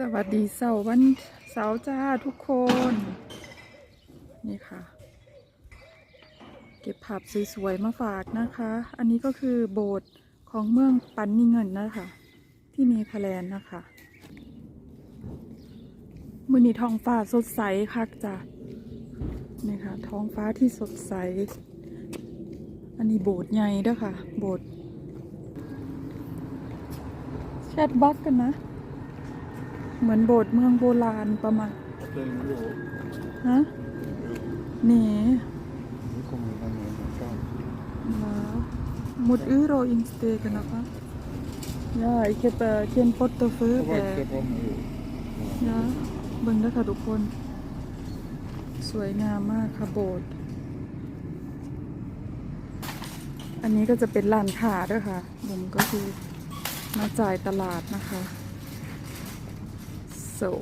สวัสดีเสาร์วันเสาร์จ้าทุกคน นี่ค่ะ เก็บภาพสวยๆมาฝากนะคะ อันนี้ก็คือโบสถ์ของเมืองปันนิเงินนะคะ ที่มีพแลนด์นะคะมือนี้ท้องฟ้าสดใสคักจ้ะนี่ค่ะ ท้องฟ้าที่สดใส อันนี้โบสถ์ใหญ่ด้อค่ะ โบสถ์แชทบักกันนะ เหมือนโบสถ์เมืองโบราณประมาณฮะนี่มุดอื้อโรอินสเตกันนะคะย่าอเกแต่เทียนปดตัวฟื้นแต่ย่าเบิ่งนะคะทุกคน สวยงามมากค่ะโบสถ์อันนี้ก็จะเป็นลานขาด้วยค่ะผมก็คือมาจ่ายตลาดนะคะ so